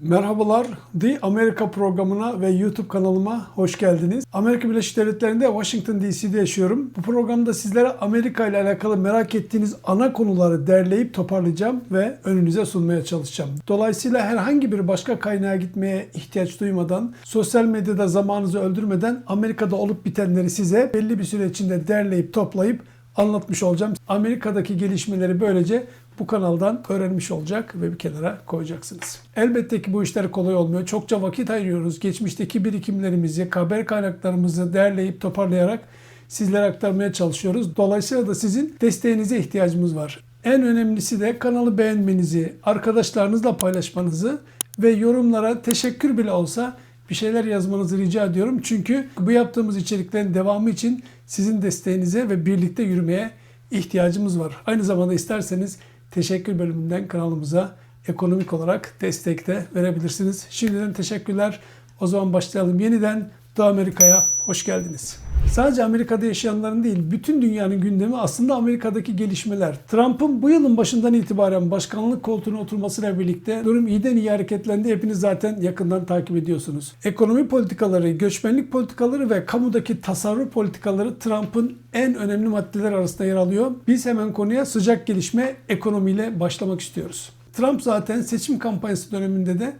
Merhabalar, The Amerika programına ve YouTube kanalıma hoş geldiniz. Amerika Birleşik Devletleri'nde Washington DC'de yaşıyorum. Bu programda sizlere Amerika ile alakalı merak ettiğiniz ana konuları derleyip toparlayacağım ve önünüze sunmaya çalışacağım. Dolayısıyla herhangi bir başka kaynağa gitmeye ihtiyaç duymadan, sosyal medyada zamanınızı öldürmeden Amerika'da olup bitenleri size belli bir süre içinde derleyip toplayıp anlatmış olacağım. Amerika'daki gelişmeleri böylece bu kanaldan öğrenmiş olacak ve bir kenara koyacaksınız. Elbette ki bu işler kolay olmuyor. Çokça vakit ayırıyoruz. Geçmişteki birikimlerimizi, haber kaynaklarımızı derleyip toparlayarak sizlere aktarmaya çalışıyoruz. Dolayısıyla da sizin desteğinize ihtiyacımız var. En önemlisi de kanalı beğenmenizi, arkadaşlarınızla paylaşmanızı ve yorumlara teşekkür bile olsa bir şeyler yazmanızı rica ediyorum. Çünkü bu yaptığımız içeriklerin devamı için sizin desteğinize ve birlikte yürümeye ihtiyacımız var. Aynı zamanda isterseniz teşekkür bölümünden kanalımıza ekonomik olarak destek de verebilirsiniz. Şimdiden teşekkürler. O zaman başlayalım yeniden. Doğu Amerika'ya hoş geldiniz. Sadece Amerika'da yaşayanların değil, bütün dünyanın gündemi aslında Amerika'daki gelişmeler. Trump'ın bu yılın başından itibaren başkanlık koltuğuna oturmasıyla birlikte durum iyiden iyi hareketlendi. Hepiniz zaten yakından takip ediyorsunuz. Ekonomi politikaları, göçmenlik politikaları ve kamudaki tasarruf politikaları Trump'ın en önemli maddeler arasında yer alıyor. Biz hemen konuya sıcak gelişme ekonomiyle başlamak istiyoruz. Trump zaten seçim kampanyası döneminde de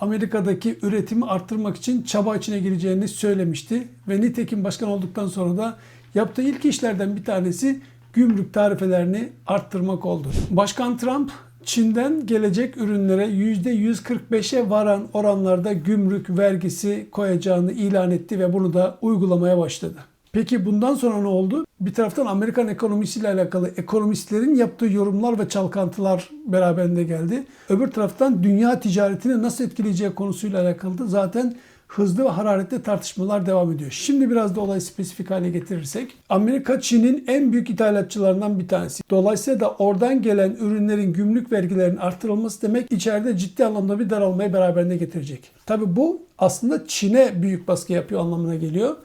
Amerika'daki üretimi arttırmak için çaba içine gireceğini söylemişti. Ve nitekim başkan olduktan sonra da yaptığı ilk işlerden bir tanesi gümrük tarifelerini arttırmak oldu. Başkan Trump Çin'den gelecek ürünlere %145'e varan oranlarda gümrük vergisi koyacağını ilan etti ve bunu da uygulamaya başladı. Peki bundan sonra ne oldu? Bir taraftan Amerikan ekonomisiyle alakalı ekonomistlerin yaptığı yorumlar ve çalkantılar beraberinde geldi. Öbür taraftan dünya ticaretini nasıl etkileyeceği konusuyla alakalı da zaten hızlı ve hararetli tartışmalar devam ediyor. Şimdi biraz da olayı spesifik hale getirirsek, Amerika Çin'in en büyük ithalatçılarından bir tanesi. Dolayısıyla da oradan gelen ürünlerin gümrük vergilerinin artırılması demek içeride ciddi anlamda bir daralmayı beraberinde getirecek. Tabi bu aslında Çin'e büyük baskı yapıyor anlamına geliyor.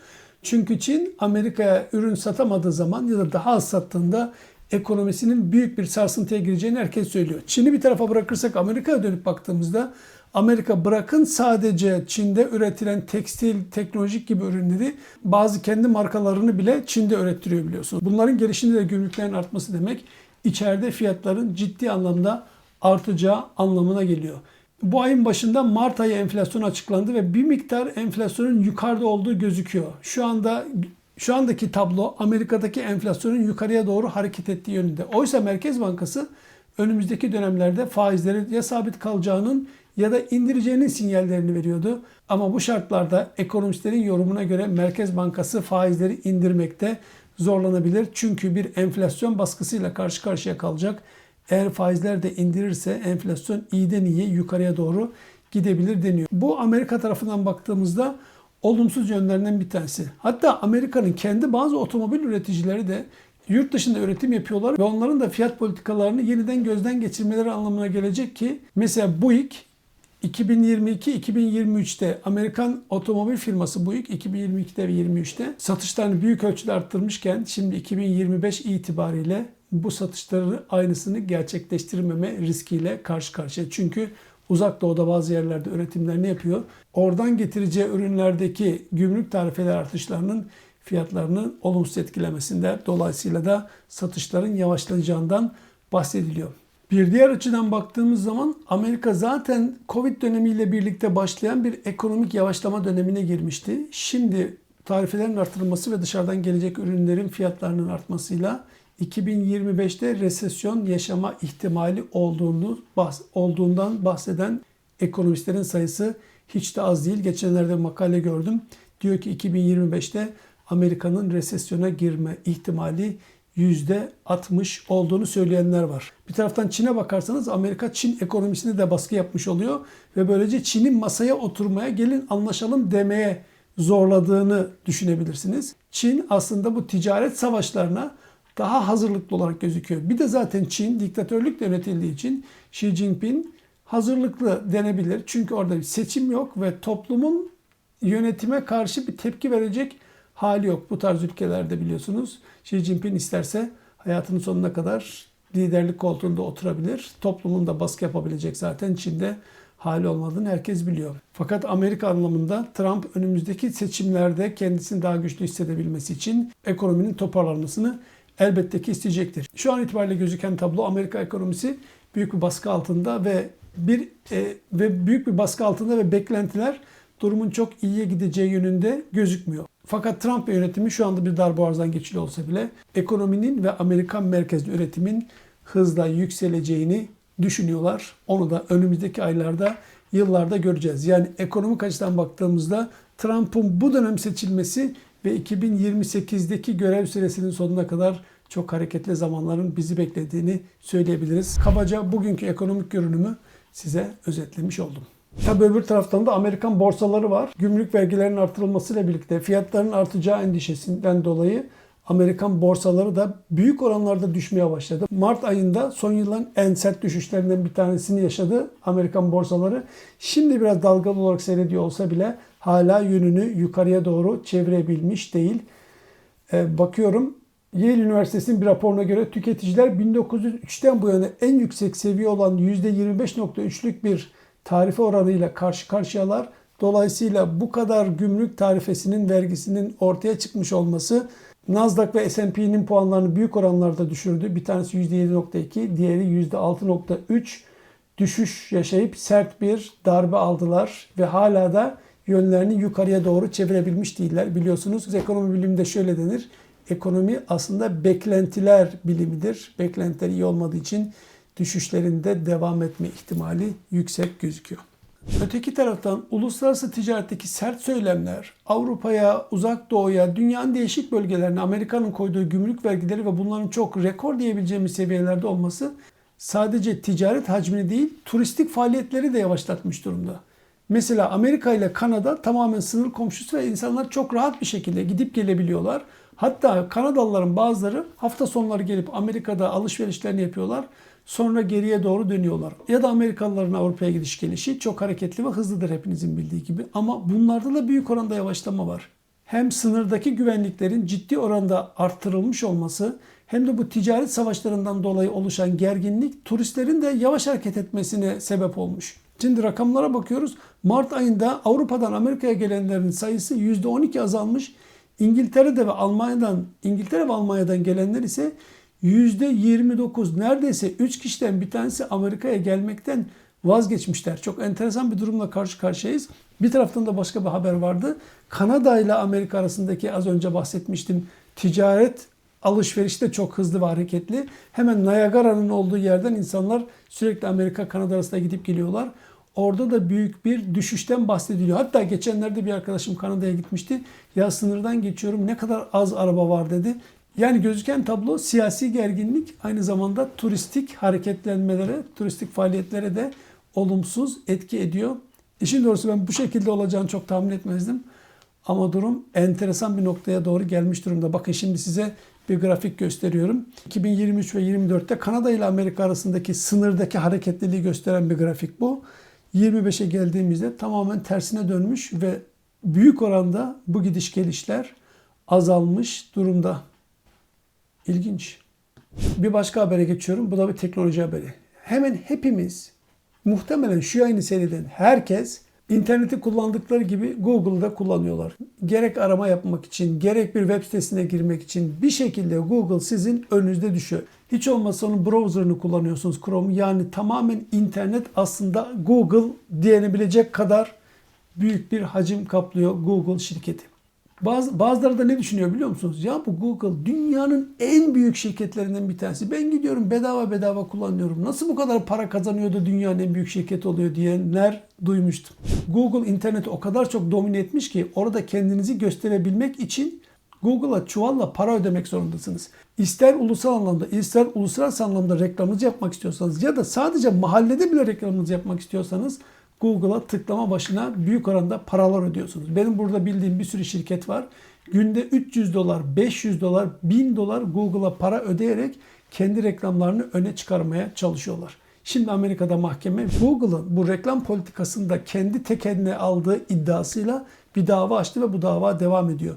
Çünkü Çin Amerika'ya ürün satamadığı zaman ya da daha az sattığında ekonomisinin büyük bir sarsıntıya gireceğini herkes söylüyor. Çin'i bir tarafa bırakırsak Amerika'ya dönüp baktığımızda Amerika bırakın sadece Çin'de üretilen tekstil, teknolojik gibi ürünleri bazı kendi markalarını bile Çin'de ürettiriyor biliyorsunuz. Bunların gelişinde de gümrüklerin artması demek içeride fiyatların ciddi anlamda artacağı anlamına geliyor. Bu ayın başında Mart ayı enflasyonu açıklandı ve bir miktar enflasyonun yukarıda olduğu gözüküyor. Şu anda şu andaki tablo Amerika'daki enflasyonun yukarıya doğru hareket ettiği yönünde. Oysa Merkez Bankası önümüzdeki dönemlerde faizlerin ya sabit kalacağının ya da indireceğinin sinyallerini veriyordu. Ama bu şartlarda ekonomistlerin yorumuna göre Merkez Bankası faizleri indirmekte zorlanabilir. Çünkü bir enflasyon baskısıyla karşı karşıya kalacak. Eğer faizler de indirirse enflasyon iyiden iyiye yukarıya doğru gidebilir deniyor. Bu Amerika tarafından baktığımızda olumsuz yönlerinden bir tanesi. Hatta Amerika'nın kendi bazı otomobil üreticileri de yurt dışında üretim yapıyorlar ve onların da fiyat politikalarını yeniden gözden geçirmeleri anlamına gelecek ki mesela Buick 2022-2023'te Amerikan otomobil firması Buick 2022'de ve 23'te satışlarını büyük ölçüde arttırmışken şimdi 2025 itibariyle bu satışları aynısını gerçekleştirmeme riskiyle karşı karşıya. Çünkü uzak doğuda bazı yerlerde üretimler ne yapıyor? Oradan getireceği ürünlerdeki gümrük tarifeler artışlarının fiyatlarını olumsuz etkilemesinde dolayısıyla da satışların yavaşlayacağından bahsediliyor. Bir diğer açıdan baktığımız zaman Amerika zaten Covid dönemiyle birlikte başlayan bir ekonomik yavaşlama dönemine girmişti. Şimdi tarifelerin artırılması ve dışarıdan gelecek ürünlerin fiyatlarının artmasıyla 2025'te resesyon yaşama ihtimali olduğunu olduğundan bahseden ekonomistlerin sayısı hiç de az değil. Geçenlerde makale gördüm. Diyor ki 2025'te Amerika'nın resesyona girme ihtimali %60 olduğunu söyleyenler var. Bir taraftan Çin'e bakarsanız Amerika Çin ekonomisine de baskı yapmış oluyor ve böylece Çin'in masaya oturmaya gelin anlaşalım demeye zorladığını düşünebilirsiniz. Çin aslında bu ticaret savaşlarına daha hazırlıklı olarak gözüküyor. Bir de zaten Çin diktatörlükle yönetildiği için Xi Jinping hazırlıklı denebilir. Çünkü orada bir seçim yok ve toplumun yönetime karşı bir tepki verecek hali yok. Bu tarz ülkelerde biliyorsunuz Xi Jinping isterse hayatının sonuna kadar liderlik koltuğunda oturabilir. Toplumun da baskı yapabilecek zaten Çin'de hali olmadığını herkes biliyor. Fakat Amerika anlamında Trump önümüzdeki seçimlerde kendisini daha güçlü hissedebilmesi için ekonominin toparlanmasını elbette ki isteyecektir. Şu an itibariyle gözüken tablo Amerika ekonomisi büyük bir baskı altında ve bir e, ve büyük bir baskı altında ve beklentiler durumun çok iyiye gideceği yönünde gözükmüyor. Fakat Trump yönetimi şu anda bir darboğazdan geçili olsa bile ekonominin ve Amerikan merkezli üretimin hızla yükseleceğini düşünüyorlar. Onu da önümüzdeki aylarda, yıllarda göreceğiz. Yani ekonomik açıdan baktığımızda Trump'ın bu dönem seçilmesi ve 2028'deki görev süresinin sonuna kadar çok hareketli zamanların bizi beklediğini söyleyebiliriz. Kabaca bugünkü ekonomik görünümü size özetlemiş oldum. Tabi öbür taraftan da Amerikan borsaları var. Gümrük vergilerinin artırılmasıyla birlikte fiyatların artacağı endişesinden dolayı Amerikan borsaları da büyük oranlarda düşmeye başladı. Mart ayında son yılın en sert düşüşlerinden bir tanesini yaşadı Amerikan borsaları. Şimdi biraz dalgalı olarak seyrediyor olsa bile hala yönünü yukarıya doğru çevirebilmiş değil. Ee, bakıyorum Yale Üniversitesi'nin bir raporuna göre tüketiciler 1903'ten bu yana en yüksek seviye olan %25.3'lük bir tarife oranıyla karşı karşıyalar. Dolayısıyla bu kadar gümrük tarifesinin vergisinin ortaya çıkmış olması Nasdaq ve S&P'nin puanlarını büyük oranlarda düşürdü. Bir tanesi %7.2, diğeri %6.3 düşüş yaşayıp sert bir darbe aldılar ve hala da yönlerini yukarıya doğru çevirebilmiş değiller. Biliyorsunuz ekonomi biliminde şöyle denir. Ekonomi aslında beklentiler bilimidir. Beklentiler iyi olmadığı için düşüşlerinde devam etme ihtimali yüksek gözüküyor. Öteki taraftan uluslararası ticaretteki sert söylemler, Avrupa'ya, Uzak Doğu'ya, dünyanın değişik bölgelerine Amerika'nın koyduğu gümrük vergileri ve bunların çok rekor diyebileceğimiz seviyelerde olması sadece ticaret hacmini değil, turistik faaliyetleri de yavaşlatmış durumda. Mesela Amerika ile Kanada tamamen sınır komşusu ve insanlar çok rahat bir şekilde gidip gelebiliyorlar. Hatta Kanadalıların bazıları hafta sonları gelip Amerika'da alışverişlerini yapıyorlar. Sonra geriye doğru dönüyorlar. Ya da Amerikalıların Avrupa'ya gidiş gelişi çok hareketli ve hızlıdır hepinizin bildiği gibi. Ama bunlarda da büyük oranda yavaşlama var. Hem sınırdaki güvenliklerin ciddi oranda arttırılmış olması hem de bu ticaret savaşlarından dolayı oluşan gerginlik turistlerin de yavaş hareket etmesine sebep olmuş. Şimdi rakamlara bakıyoruz. Mart ayında Avrupa'dan Amerika'ya gelenlerin sayısı %12 azalmış. İngiltere'de ve Almanya'dan İngiltere ve Almanya'dan gelenler ise %29 neredeyse 3 kişiden bir tanesi Amerika'ya gelmekten vazgeçmişler. Çok enteresan bir durumla karşı karşıyayız. Bir taraftan da başka bir haber vardı. Kanada ile Amerika arasındaki az önce bahsetmiştim ticaret alışverişte çok hızlı ve hareketli. Hemen Niagara'nın olduğu yerden insanlar sürekli Amerika Kanada arasında gidip geliyorlar. Orada da büyük bir düşüşten bahsediliyor. Hatta geçenlerde bir arkadaşım Kanada'ya gitmişti. Ya sınırdan geçiyorum ne kadar az araba var dedi. Yani gözüken tablo siyasi gerginlik aynı zamanda turistik hareketlenmelere, turistik faaliyetlere de olumsuz etki ediyor. İşin doğrusu ben bu şekilde olacağını çok tahmin etmezdim. Ama durum enteresan bir noktaya doğru gelmiş durumda. Bakın şimdi size bir grafik gösteriyorum. 2023 ve 24'te Kanada ile Amerika arasındaki sınırdaki hareketliliği gösteren bir grafik bu. 25'e geldiğimizde tamamen tersine dönmüş ve büyük oranda bu gidiş gelişler azalmış durumda. İlginç. Bir başka habere geçiyorum. Bu da bir teknoloji haberi. Hemen hepimiz muhtemelen şu yayını seyreden herkes interneti kullandıkları gibi Google'da kullanıyorlar. Gerek arama yapmak için, gerek bir web sitesine girmek için bir şekilde Google sizin önünüzde düşüyor. Hiç olmazsa onun browser'ını kullanıyorsunuz Chrome. Yani tamamen internet aslında Google diyenebilecek kadar büyük bir hacim kaplıyor Google şirketi. Bazı, bazıları da ne düşünüyor biliyor musunuz? Ya bu Google dünyanın en büyük şirketlerinden bir tanesi. Ben gidiyorum bedava bedava kullanıyorum. Nasıl bu kadar para kazanıyordu dünyanın en büyük şirket oluyor diyenler duymuştum. Google interneti o kadar çok domine etmiş ki orada kendinizi gösterebilmek için Google'a çuvalla para ödemek zorundasınız. İster ulusal anlamda, ister uluslararası anlamda reklamınızı yapmak istiyorsanız ya da sadece mahallede bile reklamınızı yapmak istiyorsanız Google'a tıklama başına büyük oranda paralar ödüyorsunuz. Benim burada bildiğim bir sürü şirket var. Günde 300 dolar, 500 dolar, 1000 dolar Google'a para ödeyerek kendi reklamlarını öne çıkarmaya çalışıyorlar. Şimdi Amerika'da mahkeme Google'ın bu reklam politikasında kendi tekeline aldığı iddiasıyla bir dava açtı ve bu dava devam ediyor.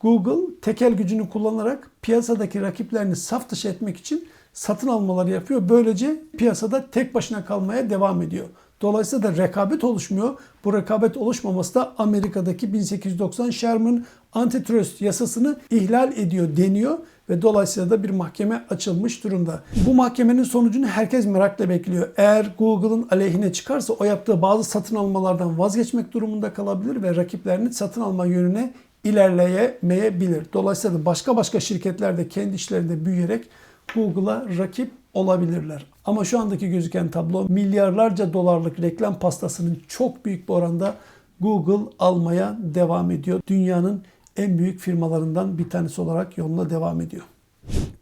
Google tekel gücünü kullanarak piyasadaki rakiplerini saf dışı etmek için satın almaları yapıyor. Böylece piyasada tek başına kalmaya devam ediyor. Dolayısıyla da rekabet oluşmuyor. Bu rekabet oluşmaması da Amerika'daki 1890 Sherman antitrust yasasını ihlal ediyor deniyor ve dolayısıyla da bir mahkeme açılmış durumda. Bu mahkemenin sonucunu herkes merakla bekliyor. Eğer Google'ın aleyhine çıkarsa o yaptığı bazı satın almalardan vazgeçmek durumunda kalabilir ve rakiplerini satın alma yönüne ilerleyemeyebilir. Dolayısıyla da başka başka şirketler de kendi işlerinde büyüyerek Google'a rakip olabilirler. Ama şu andaki gözüken tablo milyarlarca dolarlık reklam pastasının çok büyük bir oranda Google almaya devam ediyor. Dünyanın en büyük firmalarından bir tanesi olarak yoluna devam ediyor.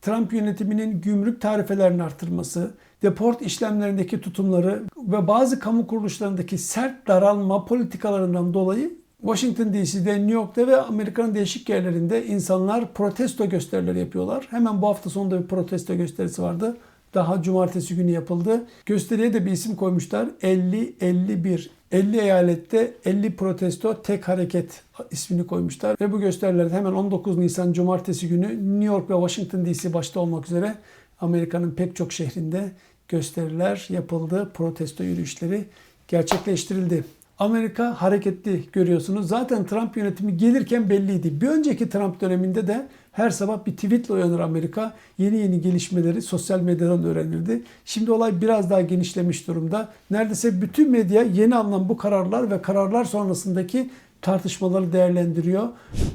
Trump yönetiminin gümrük tarifelerini artırması, deport işlemlerindeki tutumları ve bazı kamu kuruluşlarındaki sert daralma politikalarından dolayı Washington DC'de, New York'ta ve Amerika'nın değişik yerlerinde insanlar protesto gösterileri yapıyorlar. Hemen bu hafta sonunda bir protesto gösterisi vardı. Daha cumartesi günü yapıldı. Gösteriye de bir isim koymuşlar. 50-51. 50 eyalette 50 protesto tek hareket ismini koymuşlar. Ve bu gösterilerde hemen 19 Nisan cumartesi günü New York ve Washington DC başta olmak üzere Amerika'nın pek çok şehrinde gösteriler yapıldı. Protesto yürüyüşleri gerçekleştirildi. Amerika hareketli görüyorsunuz. Zaten Trump yönetimi gelirken belliydi. Bir önceki Trump döneminde de her sabah bir tweetle uyanır Amerika. Yeni yeni gelişmeleri sosyal medyadan öğrenirdi. Şimdi olay biraz daha genişlemiş durumda. Neredeyse bütün medya yeni alınan bu kararlar ve kararlar sonrasındaki tartışmaları değerlendiriyor.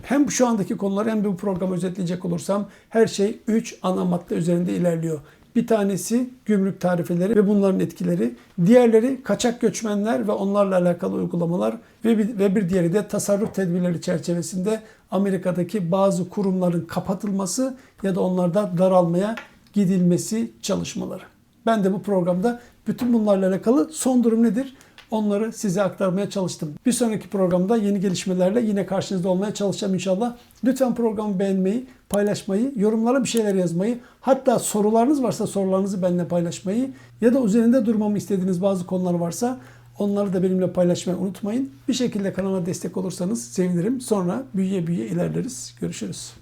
Hem şu andaki konuları hem de bu programı özetleyecek olursam her şey 3 ana madde üzerinde ilerliyor. Bir tanesi gümrük tarifeleri ve bunların etkileri. Diğerleri kaçak göçmenler ve onlarla alakalı uygulamalar ve bir, ve bir diğeri de tasarruf tedbirleri çerçevesinde Amerika'daki bazı kurumların kapatılması ya da onlarda daralmaya gidilmesi çalışmaları. Ben de bu programda bütün bunlarla alakalı son durum nedir? Onları size aktarmaya çalıştım. Bir sonraki programda yeni gelişmelerle yine karşınızda olmaya çalışacağım inşallah. Lütfen programı beğenmeyi, paylaşmayı, yorumlara bir şeyler yazmayı, hatta sorularınız varsa sorularınızı benimle paylaşmayı ya da üzerinde durmamı istediğiniz bazı konular varsa onları da benimle paylaşmayı unutmayın. Bir şekilde kanala destek olursanız sevinirim. Sonra büyüye büyüye ilerleriz. Görüşürüz.